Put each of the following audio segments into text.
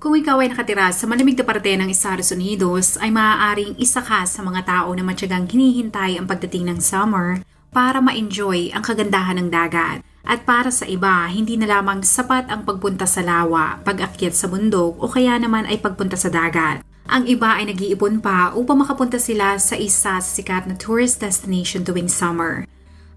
Kung ikaw ay nakatira sa malamig na parte ng Estados Unidos, ay maaaring isa ka sa mga tao na matyagang hinihintay ang pagdating ng summer para ma-enjoy ang kagandahan ng dagat. At para sa iba, hindi na lamang sapat ang pagpunta sa lawa, pag-akyat sa bundok o kaya naman ay pagpunta sa dagat. Ang iba ay nag-iipon pa upang makapunta sila sa isa sa sikat na tourist destination tuwing summer,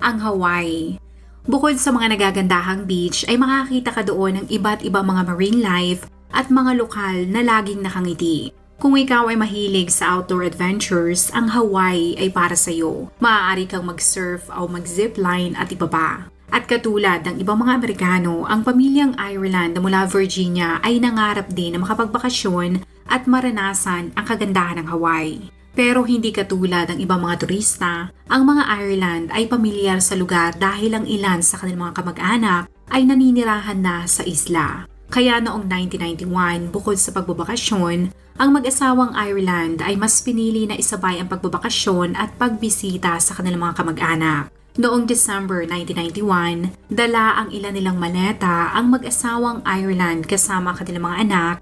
ang Hawaii. Bukod sa mga nagagandahang beach ay makakita ka doon ng iba't ibang mga marine life at mga lokal na laging nakangiti. Kung ikaw ay mahilig sa outdoor adventures, ang Hawaii ay para sa iyo. Maaari kang mag-surf o mag-zipline at iba pa. At katulad ng ibang mga Amerikano, ang pamilyang Ireland mula Virginia ay nangarap din na makapagbakasyon at maranasan ang kagandahan ng Hawaii. Pero hindi katulad ng ibang mga turista, ang mga Ireland ay pamilyar sa lugar dahil ang ilan sa kanilang mga kamag-anak ay naninirahan na sa isla. Kaya noong 1991, bukod sa pagbabakasyon, ang mag-asawang Ireland ay mas pinili na isabay ang pagbabakasyon at pagbisita sa kanilang mga kamag-anak. Noong December 1991, dala ang ilan nilang maleta ang mag-asawang Ireland kasama ang kanilang mga anak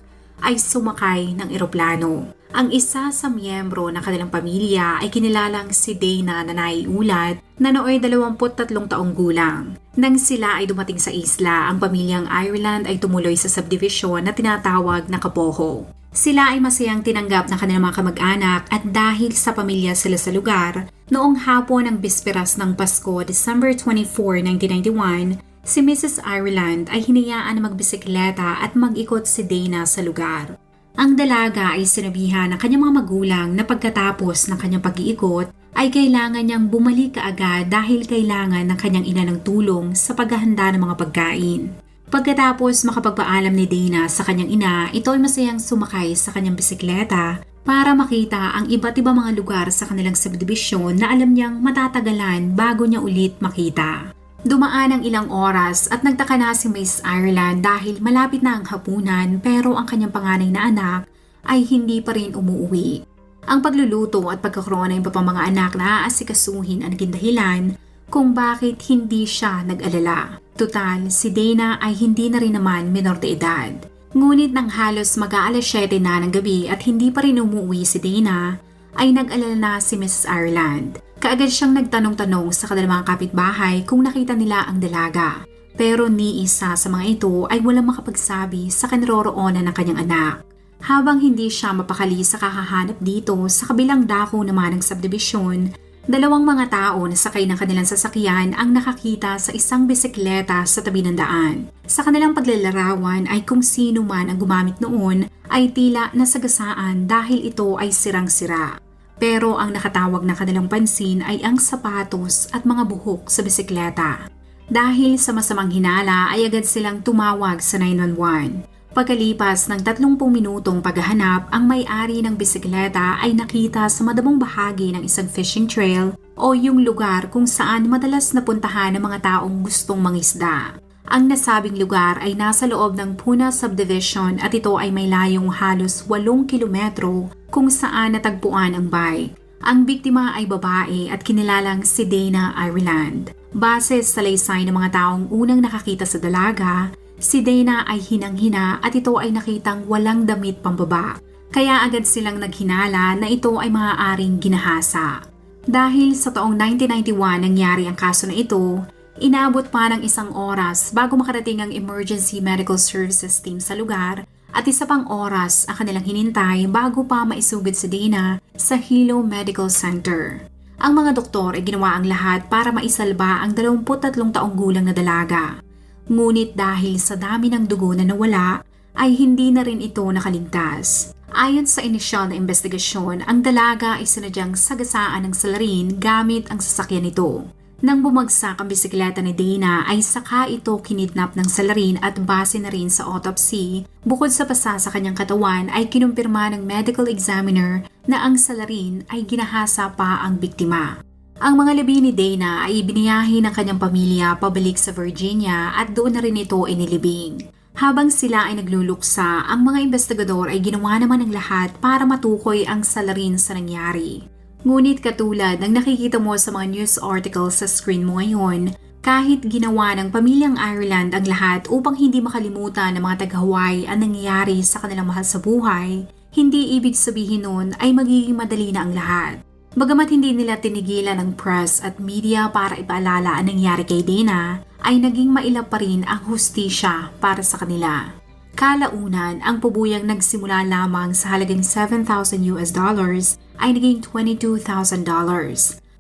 ay sumakay ng eroplano. Ang isa sa miyembro ng kanilang pamilya ay kinilalang si Dana na naiulat na nooy 23 taong gulang. Nang sila ay dumating sa isla, ang pamilyang Ireland ay tumuloy sa subdivision na tinatawag na Kapoho. Sila ay masayang tinanggap ng kanilang mga kamag-anak at dahil sa pamilya sila sa lugar, noong hapon ng bisperas ng Pasko, December 24, 1991, si Mrs. Ireland ay hinayaan na magbisikleta at mag-ikot si Dana sa lugar. Ang dalaga ay sinabihan ng kanyang mga magulang na pagkatapos ng kanyang pag-iikot ay kailangan niyang bumalik kaagad dahil kailangan ng kanyang ina ng tulong sa paghahanda ng mga pagkain. Pagkatapos makapagpaalam ni Dana sa kanyang ina, ito ay masayang sumakay sa kanyang bisikleta para makita ang iba't ibang mga lugar sa kanilang subdivision na alam niyang matatagalan bago niya ulit makita. Dumaan ang ilang oras at nagtaka na si Miss Ireland dahil malapit na ang hapunan pero ang kanyang panganay na anak ay hindi pa rin umuwi. Ang pagluluto at pagkakrona ng papang mga anak na aasikasuhin ang naging dahilan kung bakit hindi siya nag-alala. Tutal, si Dana ay hindi na rin naman minor de edad. Ngunit nang halos mag-aalas 7 na ng gabi at hindi pa rin umuwi si Dana, ay nag-alala na si Mrs. Ireland. Kaagad siyang nagtanong-tanong sa kanilang mga kapitbahay kung nakita nila ang dalaga. Pero ni isa sa mga ito ay walang makapagsabi sa kaniroroonan ng kanyang anak. Habang hindi siya mapakali sa kakahanap dito sa kabilang dako naman ng subdivision, dalawang mga tao na sakay ng kanilang sasakyan ang nakakita sa isang bisikleta sa tabi ng daan. Sa kanilang paglalarawan ay kung sino man ang gumamit noon ay tila nasagasaan dahil ito ay sirang-sira. Pero ang nakatawag na kanilang pansin ay ang sapatos at mga buhok sa bisikleta. Dahil sa masamang hinala ay agad silang tumawag sa 911. Pagkalipas ng 30 minutong paghahanap, ang may-ari ng bisikleta ay nakita sa madamong bahagi ng isang fishing trail o yung lugar kung saan madalas napuntahan ng mga taong gustong mangisda. Ang nasabing lugar ay nasa loob ng Puna Subdivision at ito ay may layong halos 8 kilometro kung saan natagpuan ang bike. Ang biktima ay babae at kinilalang si Dana Ireland. Base sa laysay ng mga taong unang nakakita sa dalaga, Si Dana ay hinang-hina at ito ay nakitang walang damit pambaba. Kaya agad silang naghinala na ito ay maaaring ginahasa. Dahil sa taong 1991 nangyari ang kaso na ito, inaabot pa ng isang oras bago makarating ang Emergency Medical Services team sa lugar at isa pang oras ang kanilang hinintay bago pa maisugod si Dana sa Hilo Medical Center. Ang mga doktor ay ginawa ang lahat para maisalba ang 23 taong gulang na dalaga. Ngunit dahil sa dami ng dugo na nawala, ay hindi na rin ito nakaligtas. Ayon sa inisyal na investigasyon, ang dalaga ay sinadyang sagasaan ng salarin gamit ang sasakyan nito. Nang bumagsak ang bisikleta ni Dana ay saka ito kinidnap ng salarin at base na rin sa autopsy, bukod sa pasa sa kanyang katawan ay kinumpirma ng medical examiner na ang salarin ay ginahasa pa ang biktima. Ang mga labi ni Dana ay ibiniyahi ng kanyang pamilya pabalik sa Virginia at doon na rin ito inilibing. Habang sila ay nagluluksa, ang mga investigador ay ginawa naman ng lahat para matukoy ang salarin sa nangyari. Ngunit katulad ng nakikita mo sa mga news articles sa screen mo ngayon, kahit ginawa ng pamilyang Ireland ang lahat upang hindi makalimutan ng mga taga-Hawaii ang nangyayari sa kanilang mahal sa buhay, hindi ibig sabihin nun ay magiging madali na ang lahat. Bagamat hindi nila tinigilan ng press at media para ipaalala ang nangyari kay Dana, ay naging mailap pa rin ang hustisya para sa kanila. Kalaunan, ang pubuyang nagsimula lamang sa halagang 7,000 US dollars ay naging $22,000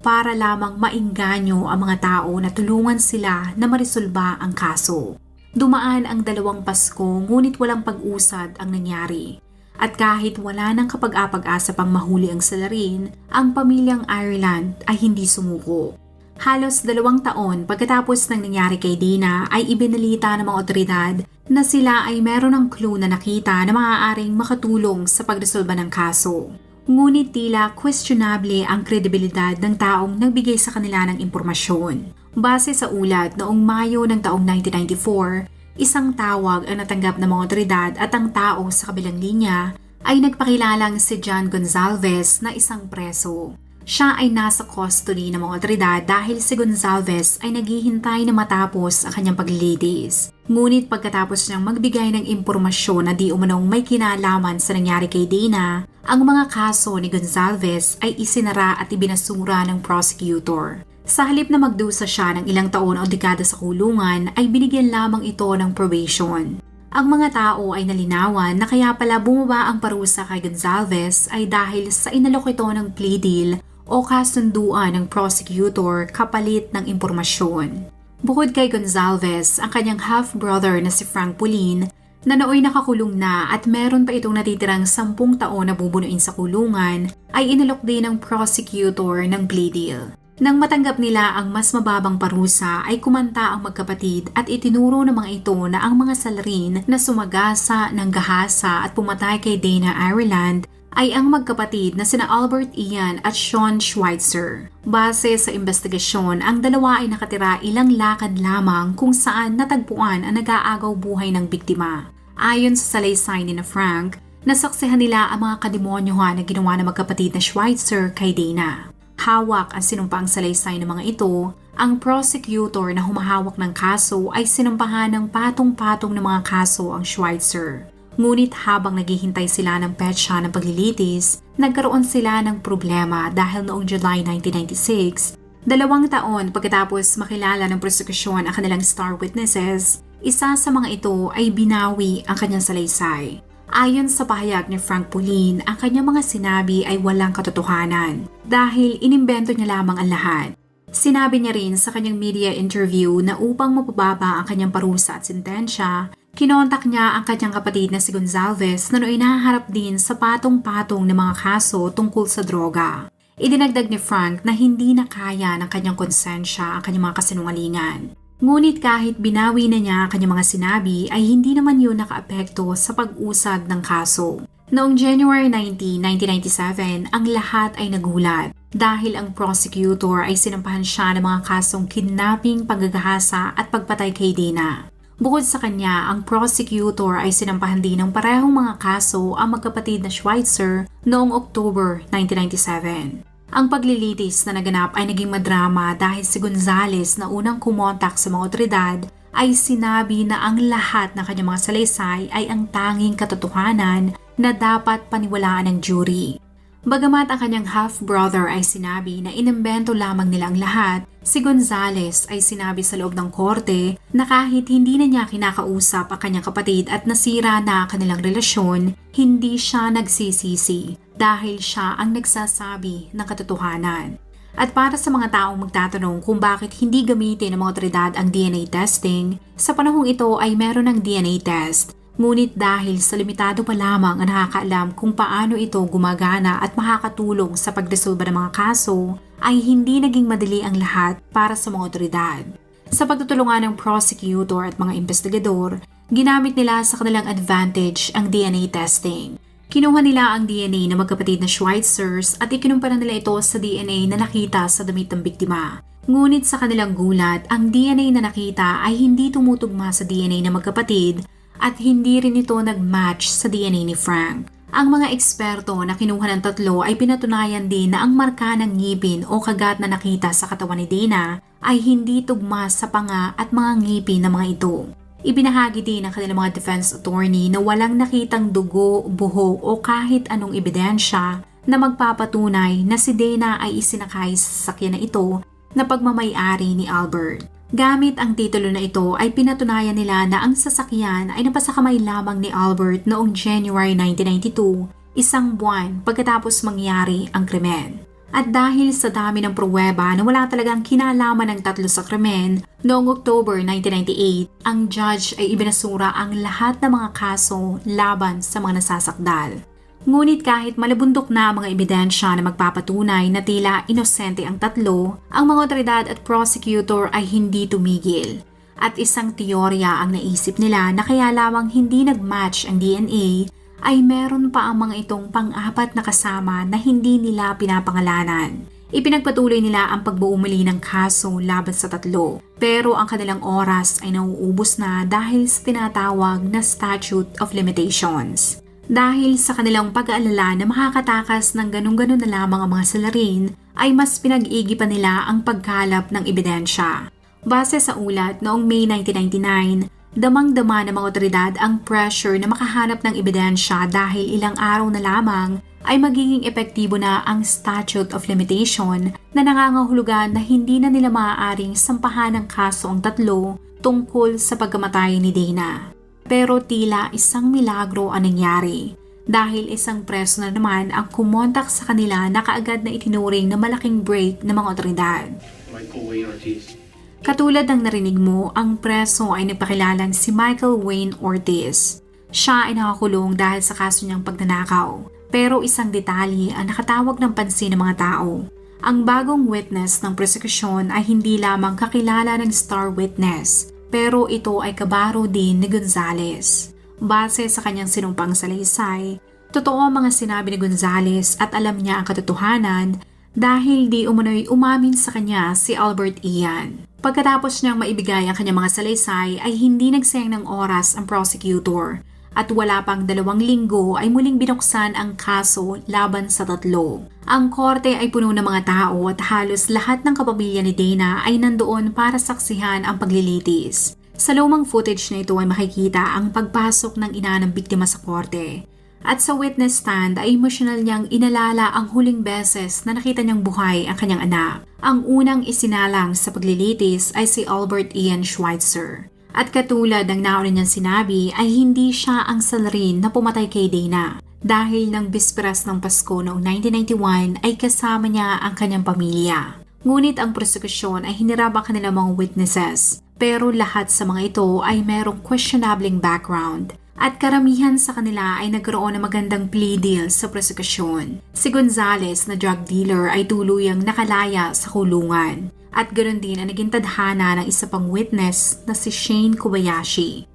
para lamang mainganyo ang mga tao na tulungan sila na marisolba ang kaso. Dumaan ang dalawang Pasko ngunit walang pag-usad ang nangyari. At kahit wala nang kapag-apag-asa pang mahuli ang salarin, ang pamilyang Ireland ay hindi sumuko. Halos dalawang taon pagkatapos ng nangyari kay Dina ay ibinalita ng mga otoridad na sila ay meron ng clue na nakita na maaaring makatulong sa pagresolba ng kaso. Ngunit tila questionable ang kredibilidad ng taong nagbigay sa kanila ng impormasyon. Base sa ulat noong Mayo ng taong 1994, isang tawag ang natanggap ng mga otoridad at ang tao sa kabilang linya ay nagpakilalang si John Gonzalez na isang preso. Siya ay nasa custody ng mga otoridad dahil si Gonzalez ay naghihintay na matapos ang kanyang paglilitis. Ngunit pagkatapos niyang magbigay ng impormasyon na di umanong may kinalaman sa nangyari kay Dana, ang mga kaso ni Gonzalez ay isinara at ibinasura ng prosecutor. Sa halip na magdusa siya ng ilang taon o dekada sa kulungan, ay binigyan lamang ito ng probation. Ang mga tao ay nalinawan na kaya pala bumaba ang parusa kay Gonzalez ay dahil sa inalok ito ng plea deal o kasunduan ng prosecutor kapalit ng impormasyon. Bukod kay Gonzalez, ang kanyang half-brother na si Frank Pulin na nooy nakakulong na at meron pa itong natitirang sampung taon na bubunuin sa kulungan ay inalok din ng prosecutor ng plea deal. Nang matanggap nila ang mas mababang parusa ay kumanta ang magkapatid at itinuro ng mga ito na ang mga salarin na sumagasa ng gahasa at pumatay kay Dana Ireland ay ang magkapatid na sina Albert Ian at Sean Schweitzer. Base sa investigasyon, ang dalawa ay nakatira ilang lakad lamang kung saan natagpuan ang nag-aagaw buhay ng biktima. Ayon sa salaysay ni na Frank, nasaksihan nila ang mga kademonyohan na ginawa ng magkapatid na Schweitzer kay Dana. Hawak ang sinumpaang salaysay ng mga ito, ang prosecutor na humahawak ng kaso ay sinampahan ng patong-patong ng mga kaso ang Schweitzer. Ngunit habang naghihintay sila ng petsa ng paglilitis, nagkaroon sila ng problema dahil noong July 1996, dalawang taon pagkatapos makilala ng prosekusyon ang kanilang star witnesses, isa sa mga ito ay binawi ang kanyang salaysay. Ayon sa pahayag ni Frank Pulin, ang kanyang mga sinabi ay walang katotohanan dahil inimbento niya lamang ang lahat. Sinabi niya rin sa kanyang media interview na upang mapababa ang kanyang parusa at sentensya, Kinontak niya ang kanyang kapatid na si Gonzalez na nooy nahaharap din sa patong-patong ng mga kaso tungkol sa droga. Idinagdag ni Frank na hindi na kaya ng kanyang konsensya ang kanyang mga kasinungalingan. Ngunit kahit binawi na niya ang kanyang mga sinabi ay hindi naman yun nakaapekto sa pag-usad ng kaso. Noong January 19, 1997, ang lahat ay nagulat dahil ang prosecutor ay sinampahan siya ng mga kasong kidnapping, paggagahasa at pagpatay kay Dina. Bukod sa kanya, ang prosecutor ay sinampahan din ng parehong mga kaso ang magkapatid na Schweitzer noong October 1997. Ang paglilitis na naganap ay naging madrama dahil si Gonzales na unang kumontak sa mga otoridad ay sinabi na ang lahat ng kanyang mga salaysay ay ang tanging katotohanan na dapat paniwalaan ng jury. Bagamat ang kanyang half-brother ay sinabi na inimbento lamang nila ang lahat, si Gonzales ay sinabi sa loob ng korte na kahit hindi na niya kinakausap ang kanyang kapatid at nasira na ang kanilang relasyon, hindi siya nagsisisi dahil siya ang nagsasabi ng katotohanan. At para sa mga taong magtatanong kung bakit hindi gamitin ng mga otoridad ang DNA testing, sa panahong ito ay meron ng DNA test Ngunit dahil sa limitado pa lamang ang nakakaalam kung paano ito gumagana at makakatulong sa pagresolba ng mga kaso, ay hindi naging madali ang lahat para sa mga otoridad. Sa pagtutulungan ng prosecutor at mga investigador, ginamit nila sa kanilang advantage ang DNA testing. Kinuha nila ang DNA ng magkapatid na Schweitzers at ikinumpara nila ito sa DNA na nakita sa damit ng biktima. Ngunit sa kanilang gulat, ang DNA na nakita ay hindi tumutugma sa DNA ng magkapatid at hindi rin ito nag-match sa DNA ni Frank. Ang mga eksperto na kinuha ng tatlo ay pinatunayan din na ang marka ng ngipin o kagat na nakita sa katawan ni Dana ay hindi tugma sa panga at mga ngipin ng mga ito. Ibinahagi din ng kanilang mga defense attorney na walang nakitang dugo, buhok o kahit anong ebidensya na magpapatunay na si Dana ay isinakay sa sakyan na ito na pagmamayari ni Albert. Gamit ang titulo na ito ay pinatunayan nila na ang sasakyan ay napasakamay lamang ni Albert noong January 1992, isang buwan pagkatapos mangyari ang krimen. At dahil sa dami ng pruweba na wala talagang kinalaman ng tatlo sa krimen, noong October 1998, ang judge ay ibinasura ang lahat ng mga kaso laban sa mga nasasakdal. Ngunit kahit malabundok na ang mga ebidensya na magpapatunay na tila inosente ang tatlo, ang mga otoridad at prosecutor ay hindi tumigil. At isang teorya ang naisip nila na kaya lamang hindi nag-match ang DNA ay meron pa ang mga itong pang-apat na kasama na hindi nila pinapangalanan. Ipinagpatuloy nila ang pagbuo muli ng kaso laban sa tatlo. Pero ang kanilang oras ay nauubos na dahil sa tinatawag na Statute of Limitations. Dahil sa kanilang pag-aalala na makakatakas ng ganun-ganun na lamang ang mga salarin, ay mas pinag-igipan nila ang pagkalap ng ebidensya. Base sa ulat, noong May 1999, damang-dama ng mga otoridad ang pressure na makahanap ng ebidensya dahil ilang araw na lamang ay magiging epektibo na ang statute of limitation na nangangahulugan na hindi na nila maaaring sampahan ng kaso ang tatlo tungkol sa pagkamatay ni Dana. Pero tila isang milagro ang nangyari dahil isang preso na naman ang kumontak sa kanila na kaagad na itinuring na malaking break ng mga otoridad. Michael Wayne Ortiz. Katulad ng narinig mo, ang preso ay nagpakilalang si Michael Wayne Ortiz. Siya ay nakakulong dahil sa kaso niyang pagnanakaw. Pero isang detalye ang nakatawag ng pansin ng mga tao. Ang bagong witness ng prosekusyon ay hindi lamang kakilala ng star witness, pero ito ay kabaro din ni Gonzales. Base sa kanyang sinumpang salaysay, totoo ang mga sinabi ni Gonzales at alam niya ang katotohanan dahil di umano'y umamin sa kanya si Albert Ian. Pagkatapos niyang maibigay ang kanyang mga salaysay ay hindi nagsayang ng oras ang prosecutor at wala pang dalawang linggo ay muling binuksan ang kaso laban sa tatlo. Ang korte ay puno ng mga tao at halos lahat ng kapamilya ni Dana ay nandoon para saksihan ang paglilitis. Sa lumang footage na ito ay makikita ang pagpasok ng ina ng biktima sa korte. At sa witness stand ay emosyonal niyang inalala ang huling beses na nakita niyang buhay ang kanyang anak. Ang unang isinalang sa paglilitis ay si Albert Ian Schweitzer. At katulad ng nauna niyang sinabi ay hindi siya ang salarin na pumatay kay Dana. Dahil ng bisperas ng Pasko noong 1991 ay kasama niya ang kanyang pamilya. Ngunit ang prosekusyon ay hinirap ang kanilang mga witnesses. Pero lahat sa mga ito ay merong questionabling background at karamihan sa kanila ay nagkaroon ng magandang plea deal sa prosekusyon. Si Gonzales na drug dealer ay tuluyang nakalaya sa kulungan. At ganoon din ang naging tadhana ng isa pang witness na si Shane Kobayashi.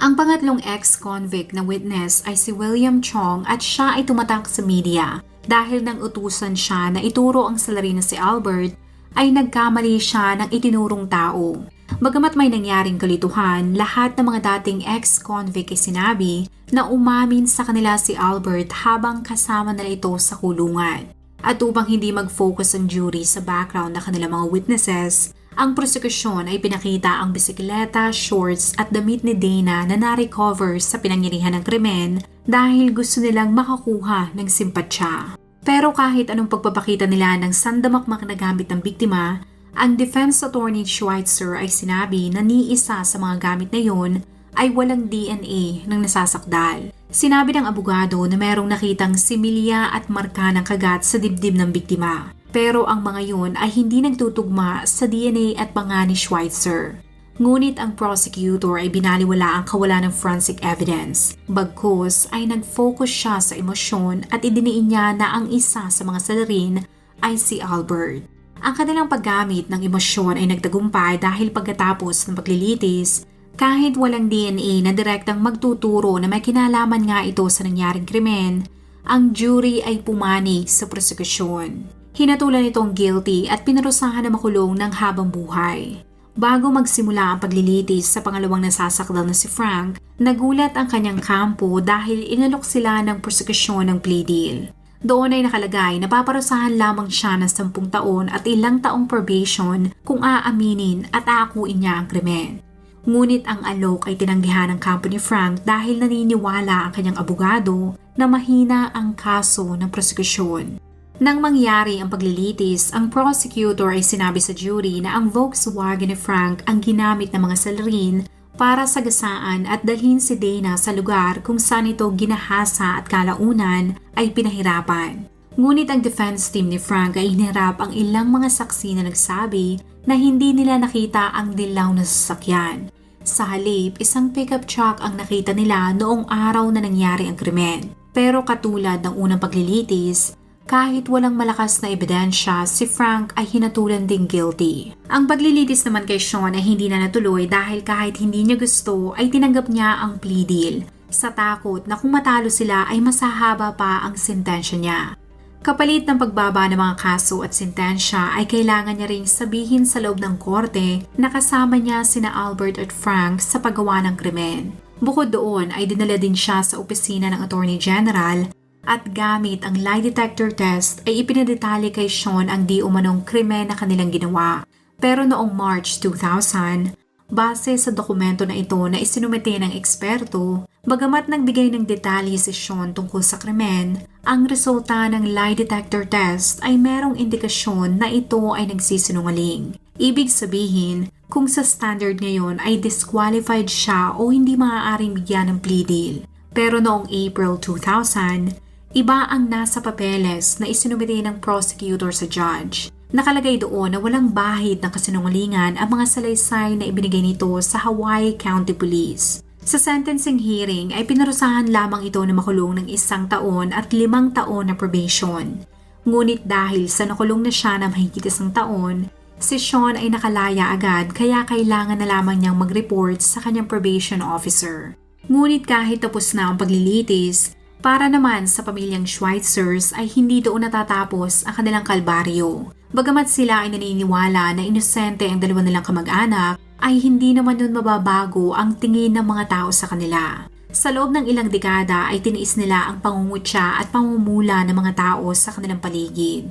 Ang pangatlong ex-convict na witness ay si William Chong at siya ay tumatak sa media dahil nang utusan siya na ituro ang salarin na si Albert ay nagkamali siya ng itinurong tao. Bagamat may nangyaring kalituhan, lahat ng mga dating ex-convict ay sinabi na umamin sa kanila si Albert habang kasama nila ito sa kulungan. At upang hindi mag-focus ang jury sa background ng kanilang mga witnesses, ang prosekusyon ay pinakita ang bisikleta, shorts at damit ni Dana na na-recover sa pinangyarihan ng krimen dahil gusto nilang makakuha ng simpatsya. Pero kahit anong pagpapakita nila ng sandamakmak na gamit ng biktima, ang defense attorney Schweitzer ay sinabi na ni isa sa mga gamit na yon ay walang DNA ng nasasakdal. Sinabi ng abogado na merong nakitang similya at marka ng kagat sa dibdib ng biktima. Pero ang mga yun ay hindi nagtutugma sa DNA at panga ni Schweitzer. Ngunit ang prosecutor ay binaliwala ang kawalan ng forensic evidence. Bagkus ay nag-focus siya sa emosyon at idiniin niya na ang isa sa mga salarin ay si Albert. Ang kanilang paggamit ng emosyon ay nagtagumpay dahil pagkatapos ng paglilitis, kahit walang DNA na direktang magtuturo na may kinalaman nga ito sa nangyaring krimen, ang jury ay pumani sa prosekusyon. Hinatulan itong guilty at pinarusahan na makulong ng habang buhay. Bago magsimula ang paglilitis sa pangalawang nasasakdal na si Frank, nagulat ang kanyang kampo dahil inalok sila ng prosekusyon ng plea deal. Doon ay nakalagay na paparusahan lamang siya ng 10 taon at ilang taong probation kung aaminin at aakuin niya ang krimen. Ngunit ang alok ay tinanggihan ng kampo ni Frank dahil naniniwala ang kanyang abogado na mahina ang kaso ng prosekusyon. Nang mangyari ang paglilitis, ang prosecutor ay sinabi sa jury na ang Volkswagen ni Frank ang ginamit ng mga salarin para sagasaan at dalhin si Dana sa lugar kung saan ito ginahasa at kalaunan ay pinahirapan. Ngunit ang defense team ni Frank ay hinirap ang ilang mga saksi na nagsabi na hindi nila nakita ang dilaw na sasakyan. Sa halip, isang pickup truck ang nakita nila noong araw na nangyari ang krimen. Pero katulad ng unang paglilitis, kahit walang malakas na ebidensya, si Frank ay hinatulan ding guilty. Ang paglilitis naman kay Sean ay hindi na natuloy dahil kahit hindi niya gusto ay tinanggap niya ang plea deal sa takot na kung matalo sila ay masahaba pa ang sentensya niya. Kapalit ng pagbaba ng mga kaso at sentensya ay kailangan niya ring sabihin sa loob ng korte na kasama niya sina Albert at Frank sa paggawa ng krimen. Bukod doon ay dinala din siya sa opisina ng Attorney General at gamit ang lie detector test ay ipinadetalye kay Sean ang di umanong krimen na kanilang ginawa. Pero noong March 2000, base sa dokumento na ito na isinumite ng eksperto, bagamat nagbigay ng detalye si Sean tungkol sa krimen, ang resulta ng lie detector test ay merong indikasyon na ito ay nagsisinungaling. Ibig sabihin, kung sa standard ngayon ay disqualified siya o hindi maaaring bigyan ng plea deal. Pero noong April 2000, Iba ang nasa papeles na isinumite ng prosecutor sa judge. Nakalagay doon na walang bahid ng kasinungalingan ang mga salaysay na ibinigay nito sa Hawaii County Police. Sa sentencing hearing ay pinarusahan lamang ito na makulong ng isang taon at limang taon na probation. Ngunit dahil sa nakulong na siya na mahigit isang taon, si Sean ay nakalaya agad kaya kailangan na lamang niyang mag-report sa kanyang probation officer. Ngunit kahit tapos na ang paglilitis, para naman sa pamilyang Schweitzers ay hindi doon natatapos ang kanilang kalbaryo. Bagamat sila ay naniniwala na inosente ang dalawa nilang kamag-anak, ay hindi naman nun mababago ang tingin ng mga tao sa kanila. Sa loob ng ilang dekada ay tiniis nila ang pangungutya at pamumula ng mga tao sa kanilang paligid.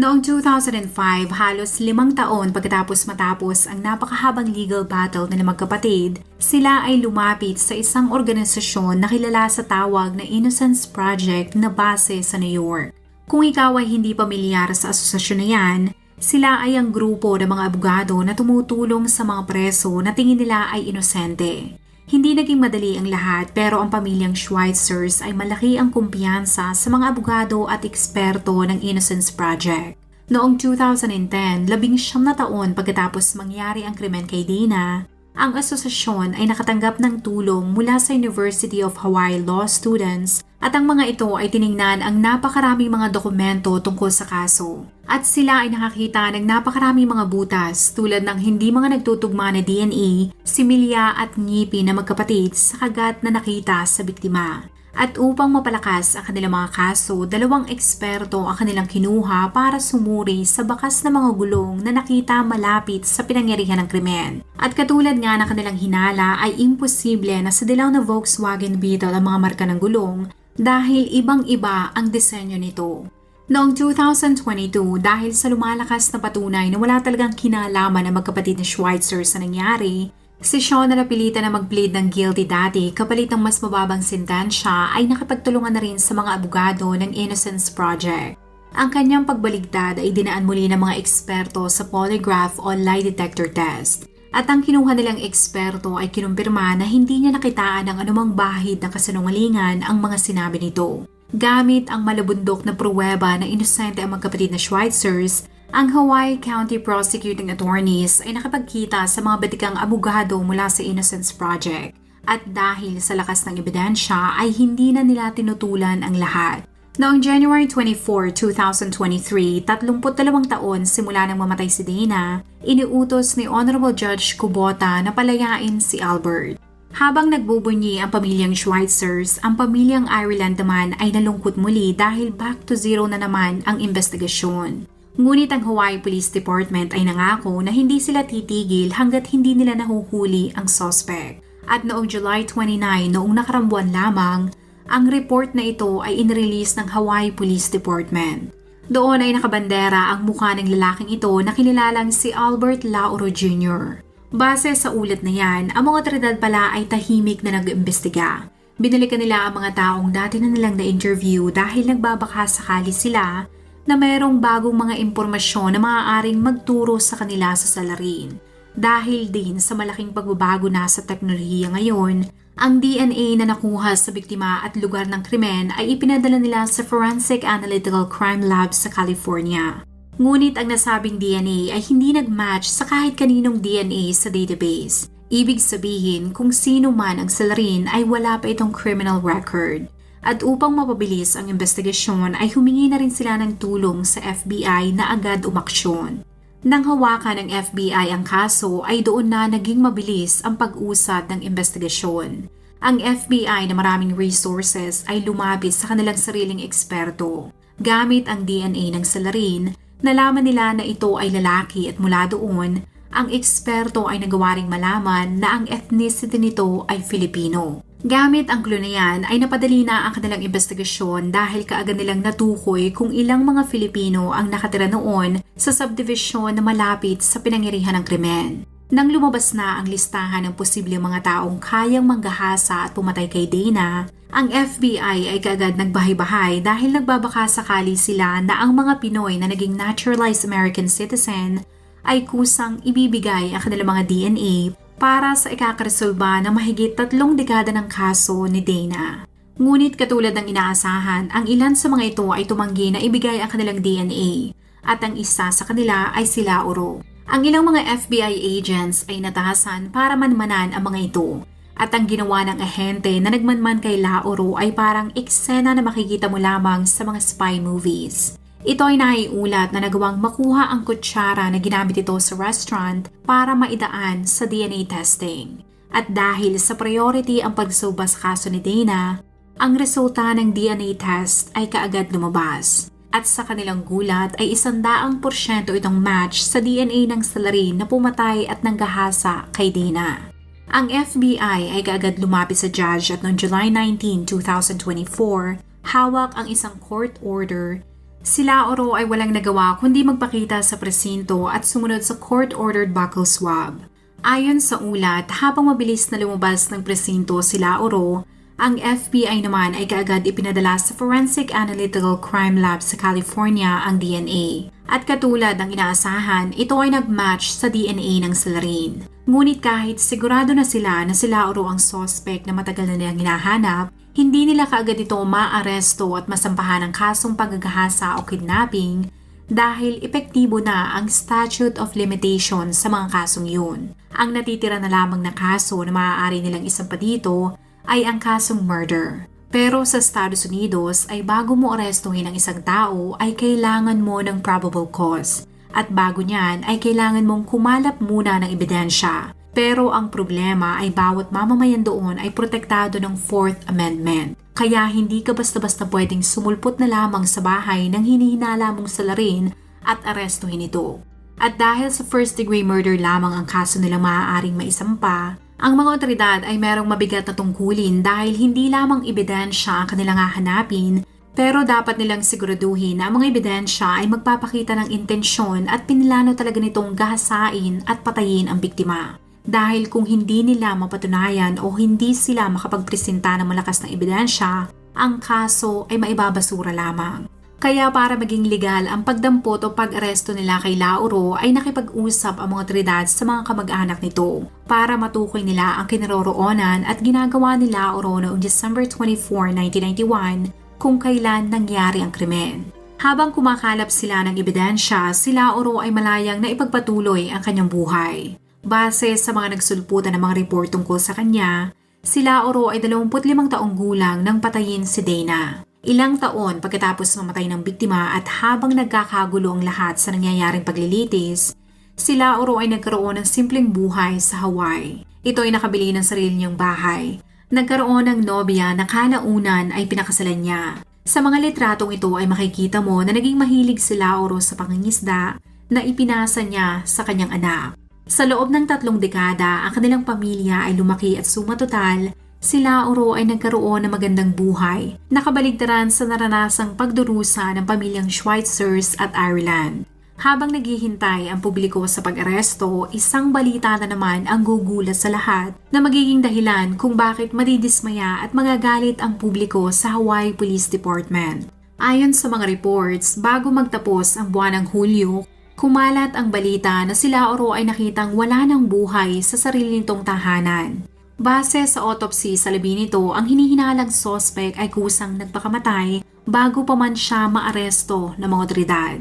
Noong 2005, halos limang taon pagkatapos matapos ang napakahabang legal battle ng magkapatid, sila ay lumapit sa isang organisasyon na kilala sa tawag na Innocence Project na base sa New York. Kung ikaw ay hindi pamilyar sa asosasyon na yan, sila ay ang grupo ng mga abogado na tumutulong sa mga preso na tingin nila ay inosente. Hindi naging madali ang lahat pero ang pamilyang Schweitzers ay malaki ang kumpiyansa sa mga abogado at eksperto ng Innocence Project. Noong 2010, labing siyam na taon pagkatapos mangyari ang krimen kay Dana, ang asosasyon ay nakatanggap ng tulong mula sa University of Hawaii Law students at ang mga ito ay tiningnan ang napakaraming mga dokumento tungkol sa kaso. At sila ay nakakita ng napakaraming mga butas tulad ng hindi mga nagtutugma na DNA, similya at ngipi na magkapatid sa kagat na nakita sa biktima. At upang mapalakas ang kanilang mga kaso, dalawang eksperto ang kanilang kinuha para sumuri sa bakas na mga gulong na nakita malapit sa pinangyarihan ng krimen. At katulad nga ng kanilang hinala ay imposible na sa dilaw na Volkswagen Beetle ang mga marka ng gulong dahil ibang-iba ang disenyo nito. Noong 2022, dahil sa lumalakas na patunay na wala talagang kinalaman ang magkapatid na Schweitzer sa nangyari, Si Sean na napilitan na mag-plead ng guilty dati kapalit ng mas mababang sentensya ay nakipagtulungan na rin sa mga abogado ng Innocence Project. Ang kanyang pagbaligtad ay dinaan muli ng mga eksperto sa polygraph o lie detector test. At ang kinuha nilang eksperto ay kinumpirma na hindi niya nakitaan ng anumang bahid ng kasinungalingan ang mga sinabi nito. Gamit ang malabundok na pruweba na inosente ang magkapatid na Schweitzers, Ang Hawaii County Prosecuting Attorneys ay nakapagkita sa mga batikang abogado mula sa Innocence Project at dahil sa lakas ng ebidensya ay hindi na nila tinutulan ang lahat. Noong January 24, 2023, 32 taon simula nang mamatay si Dana, iniutos ni Honorable Judge Kubota na palayain si Albert. Habang nagbubunyi ang pamilyang Schweitzers, ang pamilyang Ireland naman ay nalungkot muli dahil back to zero na naman ang investigasyon. Ngunit ang Hawaii Police Department ay nangako na hindi sila titigil hanggat hindi nila nahuhuli ang suspect. At noong July 29 noong nakarambuan lamang, ang report na ito ay inrelease ng Hawaii Police Department. Doon ay nakabandera ang mukha ng lalaking ito na kinilalang si Albert Lauro Jr. Base sa ulat na yan, ang mga otoridad pala ay tahimik na nag-imbestiga. Binalikan nila ang mga taong dati na nilang na-interview dahil nagbabaka sakali sila na mayroong bagong mga impormasyon na maaaring magturo sa kanila sa salarin. Dahil din sa malaking pagbabago na sa teknolohiya ngayon, ang DNA na nakuha sa biktima at lugar ng krimen ay ipinadala nila sa Forensic Analytical Crime Lab sa California. Ngunit ang nasabing DNA ay hindi nag-match sa kahit kaninong DNA sa database. Ibig sabihin kung sino man ang salarin ay wala pa itong criminal record. At upang mapabilis ang investigasyon ay humingi na rin sila ng tulong sa FBI na agad umaksyon. Nang hawakan ng FBI ang kaso ay doon na naging mabilis ang pag-usad ng investigasyon. Ang FBI na maraming resources ay lumapit sa kanilang sariling eksperto. Gamit ang DNA ng salarin, nalaman nila na ito ay lalaki at mula doon, ang eksperto ay nagawa ring malaman na ang ethnicity nito ay Filipino. Gamit ang clue na yan ay napadali na ang kanilang investigasyon dahil kaagad nilang natukoy kung ilang mga Filipino ang nakatira noon sa subdivision na malapit sa pinangyarihan ng krimen. Nang lumabas na ang listahan ng posibleng mga taong kayang manggahasa at pumatay kay Dana, ang FBI ay kaagad nagbahay-bahay dahil nagbabaka sakali sila na ang mga Pinoy na naging naturalized American citizen ay kusang ibibigay ang kanilang mga DNA para sa ikakaresolba ng mahigit tatlong dekada ng kaso ni Dana. Ngunit katulad ng inaasahan, ang ilan sa mga ito ay tumanggi na ibigay ang kanilang DNA at ang isa sa kanila ay sila Oro. Ang ilang mga FBI agents ay natahasan para manmanan ang mga ito at ang ginawa ng ahente na nagmanman kay Lauro ay parang eksena na makikita mo lamang sa mga spy movies. Ito ay naiulat na nagawang makuha ang kutsara na ginamit ito sa restaurant para maidaan sa DNA testing. At dahil sa priority ang pagsuba sa kaso ni Dana, ang resulta ng DNA test ay kaagad lumabas. At sa kanilang gulat ay isandaang porsyento itong match sa DNA ng salarin na pumatay at nanggahasa kay Dana. Ang FBI ay kaagad lumapit sa judge at noong July 19, 2024, hawak ang isang court order Sila Oro ay walang nagawa kundi magpakita sa presinto at sumunod sa court-ordered buccal swab. Ayon sa ulat, habang mabilis na lumabas ng presinto sila Oro, ang FBI naman ay kaagad ipinadala sa Forensic Analytical Crime Lab sa California ang DNA. At katulad ng inaasahan, ito ay nag-match sa DNA ng salarin. Ngunit kahit sigurado na sila na sila Oro ang suspect na matagal na nilang hinahanap, hindi nila kaagad ito maaresto at masampahan ng kasong paggagahasa o kidnapping dahil epektibo na ang statute of limitation sa mga kasong yun. Ang natitira na lamang na kaso na maaari nilang isampa dito ay ang kasong murder. Pero sa Estados Unidos ay bago mo arestuhin ang isang tao ay kailangan mo ng probable cause. At bago niyan ay kailangan mong kumalap muna ng ebidensya pero ang problema ay bawat mamamayan doon ay protektado ng Fourth Amendment. Kaya hindi ka basta-basta pwedeng sumulpot na lamang sa bahay ng hinihinala mong salarin at arestuhin ito. At dahil sa first degree murder lamang ang kaso nilang maaaring maisampa, ang mga otoridad ay merong mabigat na tungkulin dahil hindi lamang ebidensya ang kanilang hahanapin, pero dapat nilang siguraduhin na ang mga ebidensya ay magpapakita ng intensyon at pinilano talaga nitong gahasain at patayin ang biktima. Dahil kung hindi nila mapatunayan o hindi sila makapagpresenta ng malakas na ebidensya, ang kaso ay maibabasura lamang. Kaya para maging legal ang pagdampot o pag-aresto nila kay Lauro ay nakipag-usap ang mga otoridad sa mga kamag-anak nito para matukoy nila ang kinaroroonan at ginagawa ni Lauro noong December 24, 1991 kung kailan nangyari ang krimen. Habang kumakalap sila ng ebidensya, sila Oro ay malayang na ipagpatuloy ang kanyang buhay. Base sa mga nagsulputan ng mga report tungkol sa kanya, sila Oro ay 25 taong gulang nang patayin si Dana. Ilang taon pagkatapos mamatay ng biktima at habang nagkakagulo ang lahat sa nangyayaring paglilitis, sila Oro ay nagkaroon ng simpleng buhay sa Hawaii. Ito ay nakabili ng sarili niyang bahay. Nagkaroon ng nobya na kalaunan ay pinakasalan niya. Sa mga litratong ito ay makikita mo na naging mahilig sila Oro sa pangingisda na ipinasa niya sa kanyang anak. Sa loob ng tatlong dekada, ang kanilang pamilya ay lumaki at sumatotal sila Oro ay nagkaroon ng magandang buhay, nakabaligtaran sa naranasang pagdurusa ng pamilyang Schweitzers at Ireland. Habang naghihintay ang publiko sa pag-aresto, isang balita na naman ang gugulat sa lahat na magiging dahilan kung bakit madidismaya at magagalit ang publiko sa Hawaii Police Department. Ayon sa mga reports, bago magtapos ang buwan ng Hulyo, kumalat ang balita na sila Oro ay nakitang wala ng buhay sa sarili nitong tahanan. Base sa autopsy sa labi nito, ang hinihinalang sospek ay kusang nagpakamatay bago pa man siya maaresto ng mga otoridad.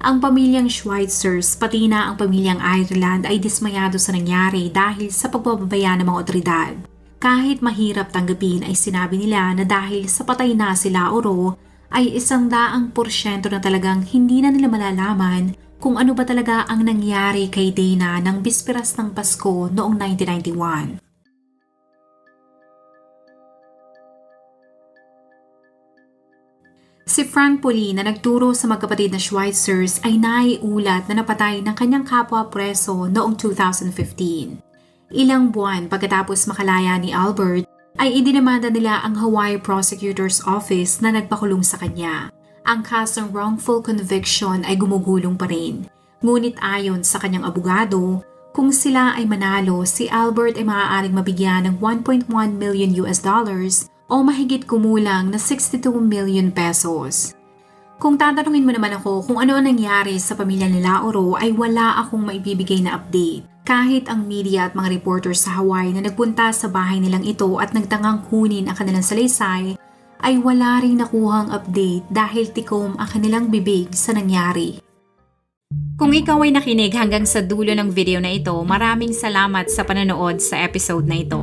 Ang pamilyang Schweitzers pati na ang pamilyang Ireland ay dismayado sa nangyari dahil sa pagbababaya ng mga otoridad. Kahit mahirap tanggapin ay sinabi nila na dahil sa patay na sila Oro ay isang daang porsyento na talagang hindi na nila malalaman kung ano ba talaga ang nangyari kay Dana ng bisperas ng Pasko noong 1991. Si Frank Poli na nagturo sa magkapatid na Schweitzers ay naiulat na napatay ng kanyang kapwa preso noong 2015. Ilang buwan pagkatapos makalaya ni Albert, ay idinamanda nila ang Hawaii Prosecutor's Office na nagpakulong sa kanya. Ang kasong wrongful conviction ay gumugulong pa rin. Ngunit ayon sa kanyang abogado, kung sila ay manalo, si Albert ay maaaring mabigyan ng 1.1 million US dollars o mahigit kumulang na 62 million pesos. Kung tatanungin mo naman ako kung ano ang nangyari sa pamilya nila Oro ay wala akong maibibigay na update. Kahit ang media at mga reporters sa Hawaii na nagpunta sa bahay nilang ito at nagtangang kunin ang kanilang salaysay ay wala ring nakuhang update dahil tikom ang kanilang bibig sa nangyari. Kung ikaw ay nakinig hanggang sa dulo ng video na ito, maraming salamat sa panonood sa episode na ito.